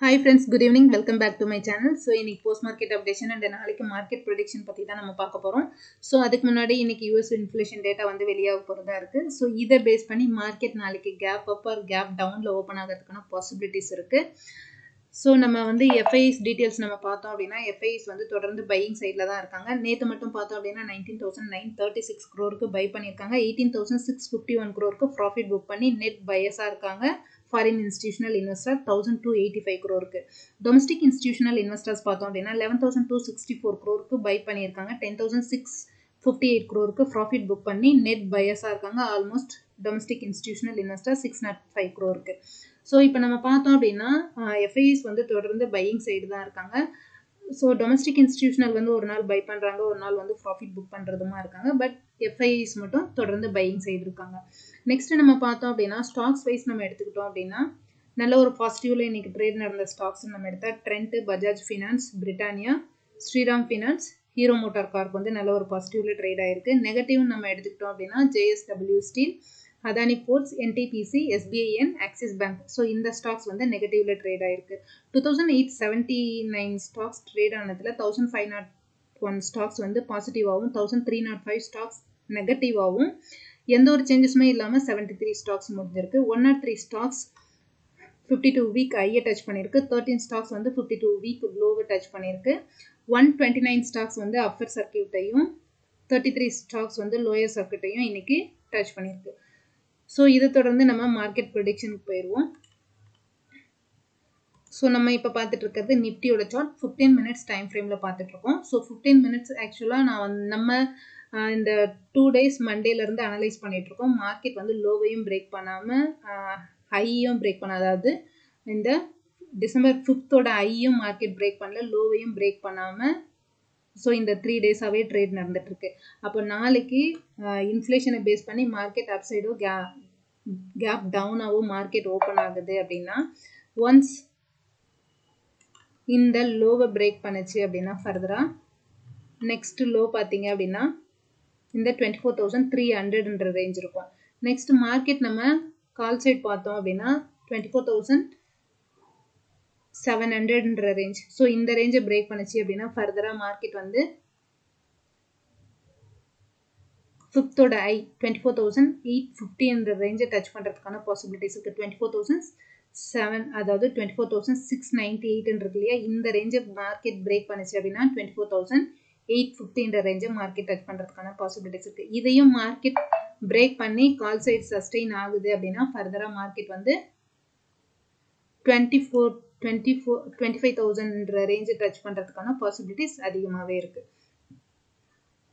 Hi friends good evening welcome back to my channel so இன்னைக்கு post market updation and நாளைக்கு market prediction பற்றி தான் நம்ம பார்க்க போகிறோம் ஸோ அதுக்கு முன்னாடி இன்னைக்கு யூஎஸ் இன்ஃப்ளேஷன் டேட்டா வந்து வெளியாக போகிறதா இருக்குது ஸோ இதை பேஸ் பண்ணி மார்க்கெட் நாளைக்கு கேப் அப் ஆர் கேப் டவுனில் ஓப்பன் ஆகிறதுக்கான பாசிபிலிட்டிஸ் இருக்குது ஸோ நம்ம வந்து எஃப்ஐஎஸ் டீட்டெயில்ஸ் நம்ம பார்த்தோம் அப்படின்னா எஃப்ஐஎஸ் வந்து தொடர்ந்து பையிங் சைடில் தான் இருக்காங்க. நேற்று மட்டும் பார்த்தோம் அப்படின்னா nineteen thousand nine thirty six க்ரோருக்கு buy பண்ணியிருக்காங்க. Eighteen thousand six fifty one க்ரோருக்கு profit book பண்ணி நெட் பயஸாக இருக்காங்க. Foreign institutional investor thousand two eighty five க்ரோருக்கு domestic institutional investors பார்த்தோம் அப்படின்னா eleven thousand two sixty four க்ரோருக்கு buy பண்ணியிருக்காங்க. Ten thousand six fifty eight க்ரோருக்கு profit book பண்ணி net பயஸாக இருக்காங்க. Almost domestic institutional investor six nought five க்ரோருக்கு so இப்போ நம்ம பார்த்தோம் அப்படின்னா எஃப்ஐஸ் வந்து தொடர்ந்து பையிங் சைடு தான் இருக்காங்க. ஸோ டொமஸ்டிக் இன்ஸ்டியூஷனல் வந்து ஒரு நாள் பை பண்ணுறாங்க ஒரு நாள் வந்து ப்ராஃபிட் புக் பண்ணுறதுமா இருக்காங்க. பட் எஃப்ஐஸ் மட்டும் தொடர்ந்து பையிங் செய்திருக்காங்க. நெக்ஸ்ட் நம்ம பார்த்தோம் அப்படின்னா ஸ்டாக்ஸ் வைஸ் நம்ம எடுத்துக்கிட்டோம் அப்படின்னா நல்ல ஒரு பாசிட்டிவ்ல இன்னைக்கு ட்ரேட் நடந்த ஸ்டாக்ஸ் நம்ம எடுத்தால் trend Bajaj finance Britannia Shriram finance Hero MotoCorp வந்து நல்ல ஒரு பாசிட்டிவ்ல ட்ரேட் ஆயிருக்கு. நெகட்டிவ் நம்ம எடுத்துக்கிட்டோம் அப்படின்னா JSW steel Adani ports NTPC SBIN Axis bank so இந்த ஸ்டாக்ஸ் வந்து நெகட்டிவ்ல ட்ரேட் ஆயிருக்கு. Two thousand eight seventy nine stocks trade ஆனதுல thousand five nought one stocks வந்து பாசிட்டிவாகவும் thousand three nought five stocks நெகட்டிவாகவும் எந்த ஒரு சேஞ்சஸுமே இல்லாமல் செவன்ட்டி த்ரீ ஸ்டாக்ஸ் முடிஞ்சிருக்கு. One nought three stocks fifty two week ஐயை டச் பண்ணியிருக்கு தேர்ட்டின் ஸ்டாக்ஸ் வந்து fifty two week லோவை touch பண்ணியிருக்கு ஒன் டுவெண்ட்டி நைன் ஸ்டாக்ஸ் வந்து அப்பர் சர்க்கியூட்டையும் தேர்ட்டி த்ரீ ஸ்டாக்ஸ் வந்து லோயர் சர்க்கியூட்டையும் இன்றைக்கி டச் பண்ணியிருக்கு ஸோ இதை தொடர்ந்து நம்ம மார்க்கெட் ப்ரொடிக்ஷனுக்கு போயிடுவோம் ஸோ நம்ம இப்போ பார்த்துட்டு இருக்கிறது நிஃப்டியோட சார்ட் ஃபிஃப்டீன் மினிட்ஸ் டைம் ஃப்ரேமில் பார்த்துட்ருக்கோம் ஸோ ஃபிஃப்டீன் மினிட்ஸ் ஆக்சுவலாக நான் வந்து நம்ம இந்த டூ டேஸ் மண்டேலேருந்து அனலைஸ் பண்ணிகிட்ருக்கோம் இருக்கோம். மார்க்கெட் வந்து லோவையும் பிரேக் பண்ணாமல் ஹையும் பிரேக் பண்ண அதாவது இந்த டிசம்பர் ஃபிஃப்த்தோட ஐயும் மார்க்கெட் பிரேக் பண்ணல லோவையும் பிரேக் பண்ணாமல் ஸோ இந்த த்ரீ டேஸாகவே ட்ரேட் நடந்துட்டுருக்கு. அப்போ நாளைக்கு இன்ஃப்ளேஷனை பேஸ் பண்ணி மார்க்கெட் அப் சைடோ கே கேப் டவுனாகவோ மார்க்கெட் ஓப்பன் ஆகுது அப்படின்னா ஒன்ஸ் இந்த லோவை பிரேக் பண்ணுச்சு அப்படின்னா ஃபர்தராக நெக்ஸ்ட் லோ பார்த்தீங்க அப்படின்னா இந்த டுவெண்ட்டி ஃபோர் தௌசண்ட் த்ரீ ஹண்ட்ரட்ன்ற ரேஞ்ச் இருக்கும். நெக்ஸ்ட் மார்க்கெட் நம்ம கால் சைட் பார்த்தோம் அப்படின்னா டுவெண்ட்டி ஃபோர் தௌசண்ட் செவன் ஹண்ட்ரட்ன்ற ரேஞ்ச் ஸோ இந்த ரேஞ்சை பிரேக் பண்ணுச்சு அப்படின்னா ஃபர்தராக மார்க்கெட் வந்து ஃபிஃப்த்தோட ஐ டுவெண்ட்டி ஃபோர் தௌசண்ட் எயிட் ஃபிஃப்டின்ற ரேஞ்சை டச் பண்ணுறதுக்கான பாசிபிலிட்டிஸ் இருக்குது டுவெண்ட்டி ஃபோர் தௌசண்ட் செவன் அதாவது twenty four thousand six ninety எயிட்ன்றது இல்லையா? இந்த ரேஞ்சை மார்க்கெட் பிரேக் பண்ணுச்சு அப்படின்னா டுவெண்ட்டி ஃபோர் தௌசண்ட் எயிட் ஃபிஃப்டின்ற ரேஞ்சை மார்க்கெட் டச் பண்ணுறதுக்கான பாசிபிலிட்டிஸ் இருக்குது இதையும் மார்க்கெட் பிரேக் பண்ணி கால் சைட் சஸ்டெயின் ஆகுது அப்படின்னா ஃபர்தராக மார்க்கெட் வந்து twenty four twenty four twenty five தௌசண்ட்ன்ற ரேஞ்சை டச் பண்ணுறதுக்கான பாசிபிலிட்டிஸ் அதிகமாகவே இருக்குது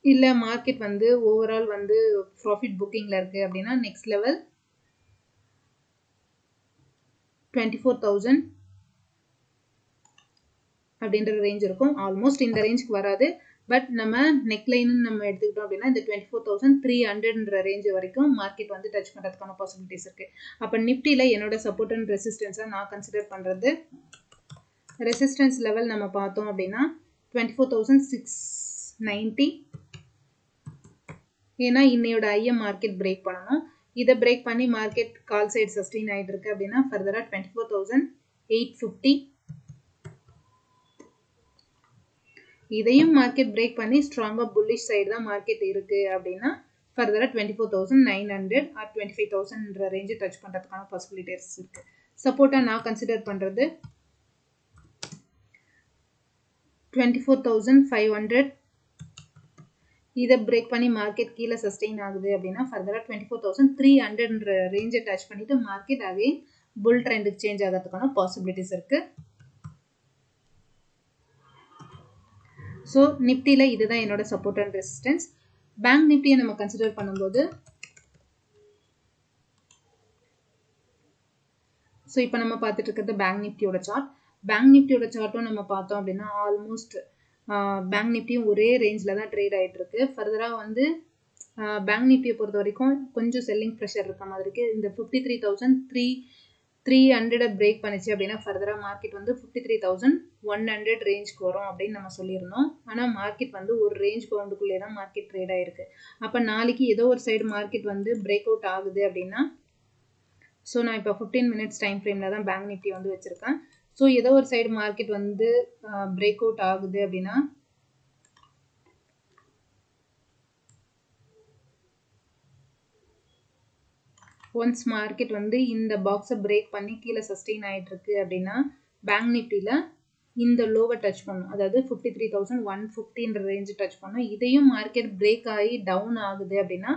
இல்லை மார்க்கெட் வந்து ஓவரால் வந்து ப்ராஃபிட் புக்கிங்கில் இருக்குது அப்படின்னா next level twenty four thousand அப்படின்ற ரேஞ்ச் இருக்கும். ஆல்மோஸ்ட் இந்த ரேஞ்சுக்கு வராது. பட் நம்ம நெக்லைன்னு நம்ம எடுத்துக்கிட்டோம் அப்படின்னா இந்த டுவெண்ட்டி ஃபோர் தௌசண்ட் த்ரீ ஹண்ட்ரட்ன்ற ரேஞ்ச் வரைக்கும் மார்க்கெட் வந்து டச் பண்ணுறதுக்கான பாசிபிலிட்டிஸ் இருக்குது அப்போ நிஃப்டியில் என்னோட சப்போர்ட் அண்ட் ரெசிஸ்டன்ஸாக நான் கன்சிடர் பண்ணுறது ரெசிஸ்டன்ஸ் லெவல் நம்ம பார்த்தோம் அப்படின்னா twenty four thousand six ninety ஏன்னா இன்னையோட ஐஎம் மார்க்கெட் பிரேக் பண்ணணும். இதை பிரேக் பண்ணி மார்க்கெட் கால் சைடு சஸ்டெயின் ஆகிட்டு இருக்கு அப்படின்னா ஃபர்தராக twenty four thousand eight fifty இதையும் மார்க்கெட் பிரேக் பண்ணி ஸ்ட்ராங்காக புல்லிஷ் சைடு தான் மார்க்கெட் இருக்குது அப்படின்னா ஃபர்தராக twenty four thousand nine hundred or twenty five தௌசண்ட்ன்ற ரேஞ்சை டச் பண்ணுறதுக்கான பாசிபிலிட்டிஸ் இருக்குது சப்போர்ட்டாக நான் கன்சிடர் பண்ணுறது twenty four thousand five hundred இதை பிரேக் பண்ணி மார்க்கெட் கீழே சஸ்டெயின் ஆகுது அப்படின்னா ஃபர்தராக டுவெண்ட்டி ஃபோர் தௌசண்ட் த்ரீ ஹண்ட்ரட்ன்ற ரேஞ்சை டச் பண்ணிவிட்டு மார்க்கெட் அகைன் புல் ட்ரெண்டுக்கு சேஞ்ச் ஆகிறதுக்கான பாசிபிலிட்டிஸ் இருக்குது ஸோ நிஃப்டியில் இதுதான் என்னோட சப்போர்ட் அண்ட் ரெசிஸ்டன்ஸ் பேங்க் நிஃப்டியை நம்ம கன்சிடர் பண்ணும்போது ஸோ இப்போ நம்ம பார்த்துட்டு இருக்கிறது பேங்க் நிஃப்டியோட சார்ட் பேங்க் நிஃப்டியோட சார்ட்டும் நம்ம பார்த்தோம் அப்படின்னா ஆல்மோஸ்ட் பேங்க் நிஃப்டியும் ஒரே ரேஞ்சில் தான் ட்ரேட் ஆகிட்டு இருக்கு. ஃபர்தராக வந்து பேங்க் நிஃப்டியை பொறுத்த வரைக்கும் கொஞ்சம் செல்லிங் ப்ரெஷர் இருக்க மாதிரி இருக்குது இந்த fifty three thousand three three ஹண்ட்ரடை break பண்ணிச்சு அப்படின்னா ஃபர்தராக மார்க்கெட் வந்து fifty three thousand one hundred ரேஞ்சுக்கு வரும் அப்படின்னு நம்ம சொல்லியிருந்தோம். ஆனால் மார்க்கெட் வந்து ஒரு ரேஞ்ச் பவுண்டுக்குள்ளே தான் மார்க்கெட் ட்ரேட் ஆயிருக்கு. அப்போ நாளைக்கு ஏதோ ஒரு சைடு மார்க்கெட் வந்து பிரேக் அவுட் ஆகுது அப்படின்னா ஸோ நான் இப்போ ஃபிஃப்டீன் மினிட்ஸ் டைம் ஃப்ரேமில் தான் பேங்க் நிஃப்டி வந்து வச்சுருக்கேன். ஸோ ஏதோ ஒரு சைடு மார்க்கெட் வந்து பிரேக் அவுட் ஆகுது அப்படின்னா ஒன்ஸ் மார்க்கெட் வந்து இந்த பாக்ஸை பிரேக் பண்ணி கீழே சஸ்டெயின் ஆகிட்டுருக்கு அப்படின்னா பேங்க் நிஃப்டியில் இந்த லோவை டச் பண்ணும். அதாவது ஃபிஃப்டி த்ரீ தௌசண்ட் ஒன் ஃபிஃப்டின்ற ரேஞ்சு டச் பண்ணும். இதையும் மார்க்கெட் பிரேக் ஆகி டவுன் ஆகுது அப்படின்னா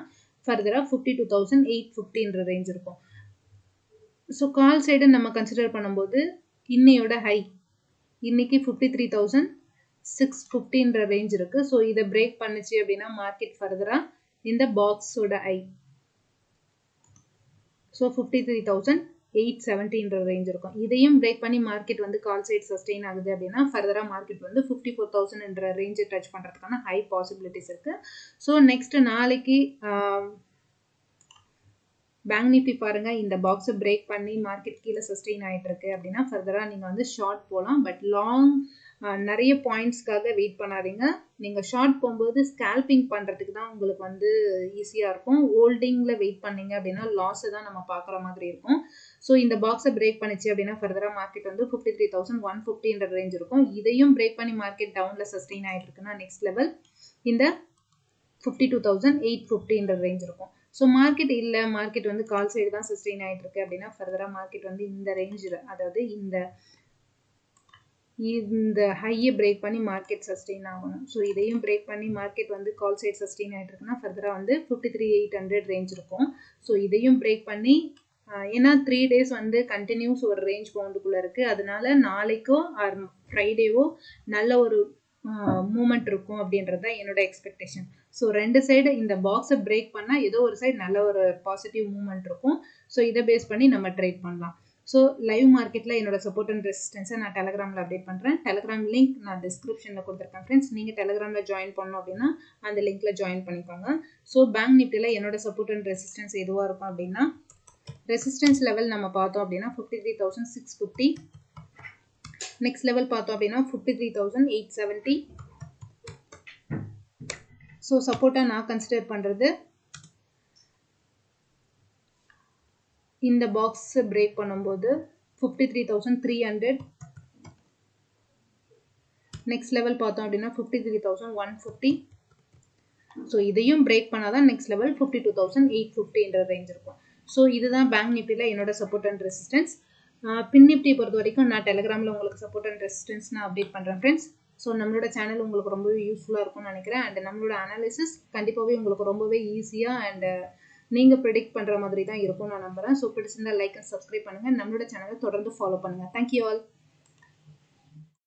ஃபர்தராக ஃபிஃப்டி டூ தௌசண்ட் எயிட் ஃபிஃப்டின்ற ரேஞ்ச் இருக்கும். ஸோ கால் சைடு நம்ம கன்சிடர் பண்ணும்போது இன்னையோட ஹை இன்னைக்கு ஃபிஃப்டி த்ரீ தௌசண்ட் சிக்ஸ் ஃபிஃப்டின்ற ரேஞ்ச் இருக்குது ஸோ இதை பிரேக் பண்ணுச்சு அப்படின்னா மார்க்கெட் ஃபர்தராக இந்த பாக்ஸோட ஐ so fifty three thousand eight செவன்ட்டின்ற range இருக்கும். இதையும் பிரேக் பண்ணி மார்க்கெட் வந்து கால் சைட் சஸ்டெயின் ஆகுது அப்படின்னா ஃபர்தராக மார்க்கெட் வந்து ஃபிஃப்டி ஃபோர் தௌசண்ட்ன்ற ரேஞ்சை டச் பண்ணுறதுக்கான ஹை பாசிபிலிட்டிஸ் இருக்குது ஸோ நெக்ஸ்ட் நாளைக்கு பேங்க் நிஃப்டி பாருங்கள் இந்த பாக்ஸை பிரேக் பண்ணி மார்க்கெட் கீழே சஸ்டெயின் ஆகிட்டு இருக்கு அப்படின்னா ஃபர்தராக நீங்கள் வந்து ஷார்ட் போகலாம் பட் லாங் நிறைய பாயிண்ட்ஸ்க்காக வெயிட் பண்ணாதீங்க. நீங்கள் ஷார்ட் போகும்போது ஸ்கேல்பிங் பண்ணுறதுக்கு தான் உங்களுக்கு வந்து ஈஸியாக இருக்கும். ஹோல்டிங்கில் வெயிட் பண்ணீங்க அப்படின்னா லாஸை தான் நம்ம பார்க்குற மாதிரி இருக்கும். ஸோ இந்த பாக்ஸை பிரேக் பண்ணிச்சு அப்படின்னா ஃபர்தராக மார்க்கெட் வந்து ஃபிஃப்டி த்ரீ தௌசண்ட் ஒன் ஃபிஃப்டின்ற ரேஞ்ச் இருக்கும். இதையும் பிரேக் பண்ணி மார்க்கெட் டவுனில் சஸ்டெயின் ஆகிட்டு இருக்குன்னா நெக்ஸ்ட் லெவல் இந்த ஃபிஃப்டி டூ தௌசண்ட் எயிட் ஃபிஃப்டின்ற ரேஞ்ச் இருக்கும். ஸோ மார்க்கெட் இல்லை மார்க்கெட் வந்து கால் சைடு தான் சஸ்டெயின் ஆகிட்டு இருக்கு அப்படின்னா ஃபர்தராக மார்க்கெட் வந்து இந்த ரேஞ்சில் அதாவது இந்த இந்த ஹையை பிரேக் பண்ணி மார்க்கெட் சஸ்டெயின் ஆகணும். ஸோ இதையும் பிரேக் பண்ணி மார்க்கெட் வந்து கால் சைட் சஸ்டெயின் ஆகிட்டு இருக்குன்னா ஃபர்தராக வந்து fifty three eight hundred range இருக்கும். ஸோ இதையும் பிரேக் பண்ணி ஏன்னா த்ரீ டேஸ் வந்து கண்டினியூஸ் ஒரு ரேஞ்ச் பவுண்டுக்குள்ளே இருக்குது அதனால நாளைக்கோ ஆர் ஃப்ரைடேவோ நல்ல ஒரு மூமெண்ட் இருக்கும் அப்படின்றது தான் என்னோட எக்ஸ்பெக்டேஷன் ஸோ ரெண்டு சைடு இந்த பாக்ஸை பிரேக் பண்ணால் ஏதோ ஒரு சைடு நல்ல ஒரு பாசிட்டிவ் மூமெண்ட் இருக்கும். ஸோ இதை பேஸ் பண்ணி நம்ம ட்ரேட் பண்ணலாம். ஸோ லைவ் மார்க்கெட்டில் என்னோட சப்போர்ட் அண்ட் ரெசிஸ்டன்ஸை நான் டெலகிராமில் அப்டேட் பண்ணுறேன் டெலகிராம் லிங்க் நான் டிஸ்கிரிப்ஷனில் கொடுத்துருக்கேன் ஃப்ரெண்ட்ஸ் நீங்கள் டெலகிராமில் ஜாயின் பண்ணணும் அப்படின்னா அந்த லிங்க்கில் ஜாயின் பண்ணிக்கோங்க. ஸோ பேங்க் நிஃப்டியில் என்னோட சப்போர்ட் அண்ட் ரெசிஸ்டன்ஸ் எதுவாக இருக்கும் அப்படின்னா ரெசிஸ்டன்ஸ் லெவல் நம்ம பார்த்தோம் அப்படின்னா fifty three thousand six fifty next level பார்த்தோம் அப்படின்னா fifty three thousand eight seventy so சப்போர்ட்டாக நான் கன்சிடர் பண்ணுறது இந்த பாக்ஸ் பிரேக் பண்ணும்போது fifty three thousand three hundred next level பார்த்தோம் அப்படின்னா fifty three thousand one fifty so இதையும் பிரேக் பண்ணால் தான் next level fifty two thousand eight ஃபிஃப்டின்ற range இருக்கும். ஸோ இதுதான் பேங்க் நிஃப்டியில் என்னோட சப்போர்ட் அண்ட் ரெசிஸ்டன்ஸ் பின் நிஃப்டி பொறுத்த வரைக்கும் நான் டெலிகிராமில் உங்களுக்கு சப்போர்ட் அண்ட் ரெசிஸ்டன்ஸ் நான் அப்டேட் பண்ணுறேன் ஃப்ரெண்ட்ஸ் ஸோ நம்மளோட சேனல் உங்களுக்கு ரொம்பவே யூஸ்ஃபுல்லாக இருக்கும்னு நினைக்கிறேன். அண்ட் நம்மளோட அனாலிசிஸ் கண்டிப்பாகவே உங்களுக்கு ரொம்பவே ஈஸியாக அண்ட் நீங்கள் ப்ரிடிக்ட் பண்ணுற மாதிரி தான் இருக்கும் நான் நம்புகிறேன் ஸோ பிடிச்சிருந்தா லைக் அண்ட் சப்ஸ்கிரைப் பண்ணுங்கள் நம்மளோட சேனலை தொடர்ந்து ஃபாலோ பண்ணுங்கள் தேங்க்யூ ஆல்